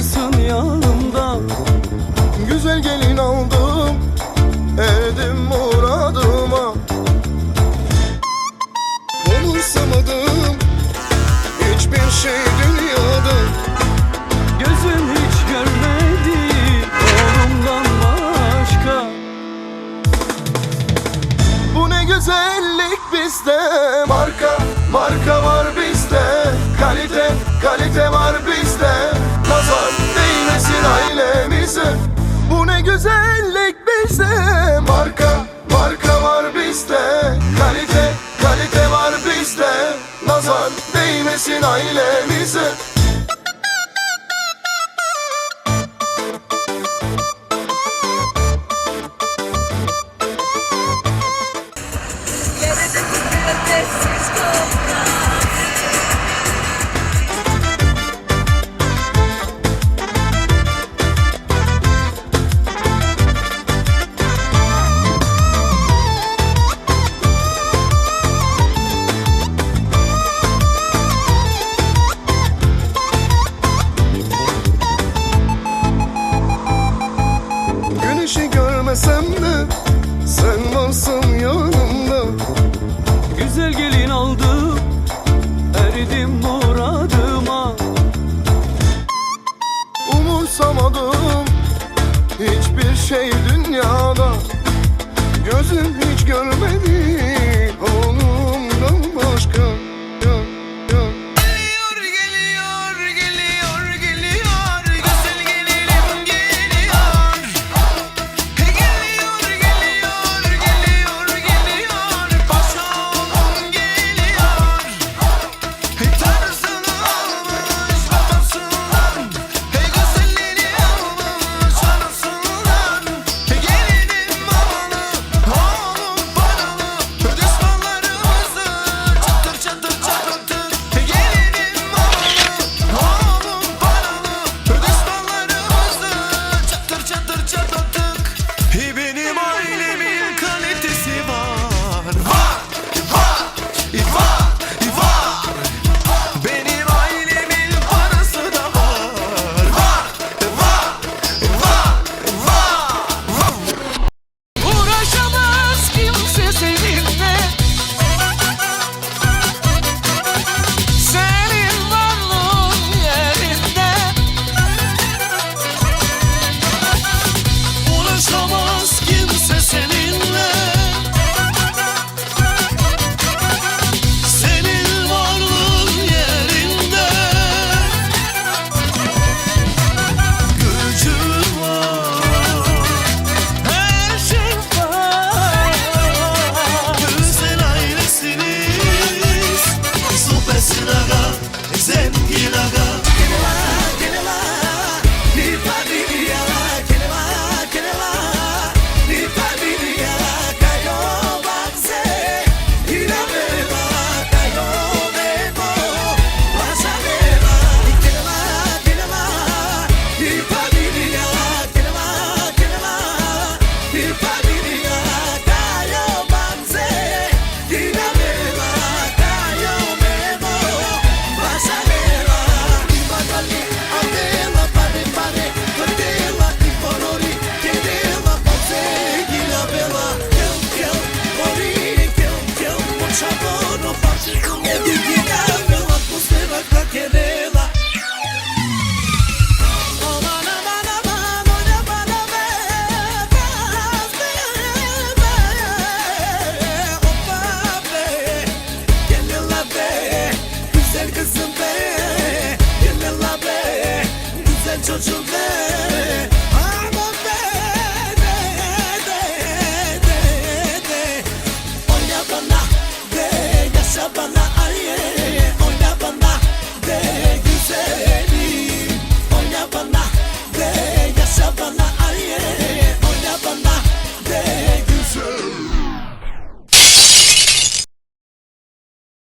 varsın yanımda. Güzel gelin aldım Erdim muradıma. Umursamadım Hiçbir şey dünyada Gözüm hiç görmedi Oğlumdan başka. Bu ne güzellik bizde. Marka, marka var bizde. Kalite, kalite var bizde Güzellik Sen varsın yanımda. Güzel gelin aldım Erdim muradıma. Umursamadım Hiçbir şey dünyada. Gözüm hiç görmedi.